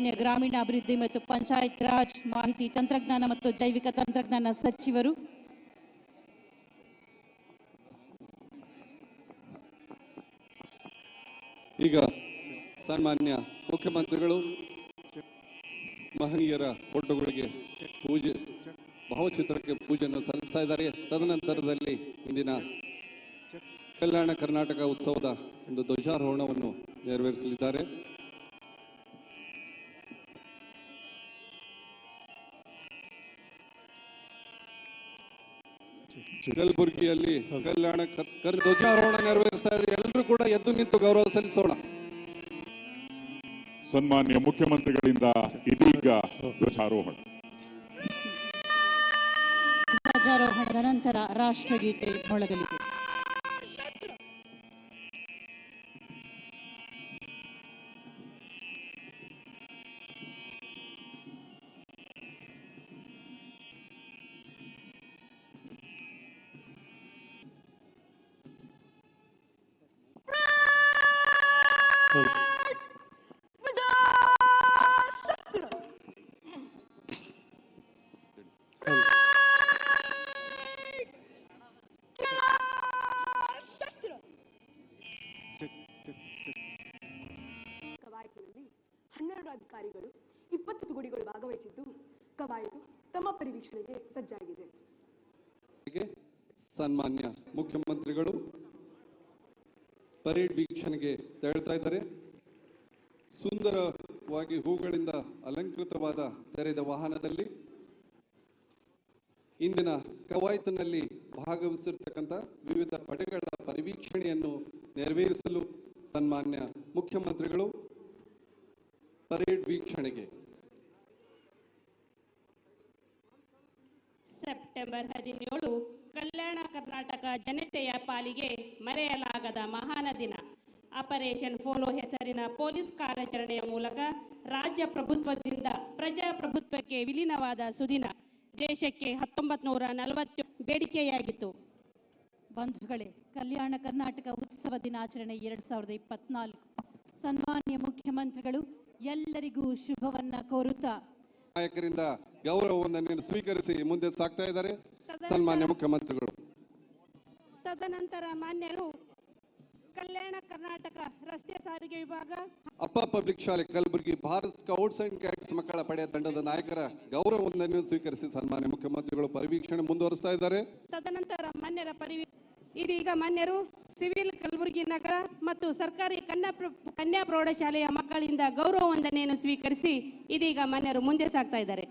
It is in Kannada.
ಮಾನ್ಯ ಗ್ರಾಮೀಣಾಭಿವೃದ್ಧಿ ಮತ್ತು ಪಂಚಾಯತ್ ರಾಜ್ ಮಾಹಿತಿ ತಂತ್ರಜ್ಞಾನ ಮತ್ತು ಜೈವಿಕ ತಂತ್ರಜ್ಞಾನ ಸಚಿವರು. ಈಗ ಸನ್ಮಾನ್ಯ ಮುಖ್ಯಮಂತ್ರಿಗಳು, ಮಹನೀಯರ ಫೋಟೋಗಳಿಗೆ ಪೂಜೆ, ಭಾವಚಿತ್ರಕ್ಕೆ ಪೂಜೆಯನ್ನು ಸಲ್ಲಿಸ್ತಾ ಇದ್ದಾರೆ. ತದನಂತರದಲ್ಲಿ ಇಂದಿನ ಕಲ್ಯಾಣ ಕರ್ನಾಟಕ ಉತ್ಸವದ ಒಂದು ಧ್ವಜಾರೋಹಣವನ್ನು ನೆರವೇರಿಸಲಿದ್ದಾರೆ. ಕಲಬುರಗಿಯಲ್ಲಿ ಕಲ್ಯಾಣ ಧ್ವಜಾರೋಹಣ ನೆರವೇರಿಸ್ತಾ ಇದ್ದಾರೆ. ಎಲ್ಲರೂ ಕೂಡ ಎದ್ದು ನಿಂತು ಗೌರವ ಸಲ್ಲಿಸೋಣ. ಸನ್ಮಾನ್ಯ ಮುಖ್ಯಮಂತ್ರಿಗಳಿಂದ ಇದೀಗ ಧ್ವಜಾರೋಹಣ. ಧ್ವಜಾರೋಹಣದ ನಂತರ ರಾಷ್ಟ್ರಗೀತೆ ಮೊಳಗಲಿದೆ. ಕವಾಯತಿನಲ್ಲಿ ಹನ್ನೆರಡು ಅಧಿಕಾರಿಗಳು ಇಪ್ಪತ್ತು ತುಗುಡಿಗಳು ಭಾಗವಹಿಸಿದ್ದು ಕವಾಯತು ತಮ್ಮ ಪರಿವೀಕ್ಷಣೆಗೆ ಸಜ್ಜಾಗಿದೆ. ಸನ್ಮಾನ್ಯ ಮುಖ್ಯಮಂತ್ರಿಗಳು ಪರೇಡ್ ವೀಕ್ಷಣೆಗೆ ತೆರಳ್ತಾ ಇದ್ದಾರೆ. ಸುಂದರವಾಗಿ ಹೂಗಳಿಂದ ಅಲಂಕೃತವಾದ ತೆರೆದ ವಾಹನದಲ್ಲಿ ಇಂದಿನ ಕವಾಯತಿನಲ್ಲಿ ಭಾಗವಹಿಸಿರ್ತಕ್ಕಂಥ ವಿವಿಧ ಪಡೆಗಳ ಪರಿವೀಕ್ಷಣೆಯನ್ನು ನೆರವೇರಿಸಲು ಸನ್ಮಾನ್ಯ ಮುಖ್ಯಮಂತ್ರಿಗಳು ಪರೇಡ್ ವೀಕ್ಷಣೆಗೆ. ಸೆಪ್ಟೆಂಬರ್ ಹದಿನೇಳು ಕರ್ನಾಟಕ ಜನತೆಯ ಪಾಲಿಗೆ ಮರೆಯಲಾಗದ ಮಹಾನ ದಿನ. ಆಪರೇಷನ್ ಫೋಲೋ ಹೆಸರಿನ ಪೊಲೀಸ್ ಕಾರ್ಯಾಚರಣೆಯ ಮೂಲಕ ರಾಜ್ಯ ಪ್ರಭುತ್ವದಿಂದ ಪ್ರಜಾಪ್ರಭುತ್ವಕ್ಕೆ ವಿಲೀನವಾದ ಸುದಿನ. ದೇಶಕ್ಕೆ ಹತ್ತೊಂಬತ್ತು ನೂರ ನಲವತ್ತು ಬೇಡಿಕೆಯಾಗಿತ್ತು. ಬಂಧುಗಳೇ ಕಲ್ಯಾಣ ಕರ್ನಾಟಕ ಉತ್ಸವ ದಿನಾಚರಣೆ ಎರಡ್ ಸಾವಿರದ ಇಪ್ಪತ್ನಾಲ್ಕು. ಸನ್ಮಾನ್ಯ ಮುಖ್ಯಮಂತ್ರಿಗಳು ಎಲ್ಲರಿಗೂ ಶುಭವನ್ನ ಕೋರುತ್ತಾ. ನಾಯಕರಿಂದ ಗೌರವವನ್ನು ಸ್ವೀಕರಿಸಿ ಮುಂದೆ ಸಾಗ್ತಾ ಇದ್ದಾರೆ. ಸನ್ಮಾನ್ಯ ಮುಖ್ಯಮಂತ್ರಿಗಳು. ತದನಂತರ ಮಾನ್ಯರು ಕಲ್ಯಾಣ ಕರ್ನಾಟಕ ರಸ್ತೆ ಸಾರಿಗೆ ವಿಭಾಗ ಅಪ್ಪ ಪಬ್ಲಿಕ್ ಶಾಲೆ ಕಲಬುರಗಿ ಭಾರತ್ ಸ್ಕೌಟ್ಸ್ ಅಂಡ್ ಕ್ಯಾಟ್ಸ್ ಮಕ್ಕಳ ಪಡೆಯ ತಂಡದ ನಾಯಕರ ಗೌರವವನ್ನು ಸ್ವೀಕರಿಸಿ ಸನ್ಮಾನ್ಯ ಮುಖ್ಯಮಂತ್ರಿಗಳು ಪರಿವೀಕ್ಷಣೆ ಮುಂದುವರಿಸ್ತಾ ಇದ್ದಾರೆ. ತದನಂತರ ಮಾನ್ಯರ ಪರಿವಿ ಇದೀಗ ಮಾನ್ಯರು ಸಿವಿಲ್ ಕಲಬುರಗಿ ನಗರ ಮತ್ತು ಸರ್ಕಾರಿ ಕನ್ಯಾ ಕನ್ಯಾ ಪ್ರೌಢಶಾಲೆಯ ಮಕ್ಕಳಿಂದ ಗೌರವ ವಂದನೆಯನ್ನು ಸ್ವೀಕರಿಸಿ ಇದೀಗ ಮಾನ್ಯರು ಮುಂದೆ ಸಾಗ್ತಾ ಇದ್ದಾರೆ.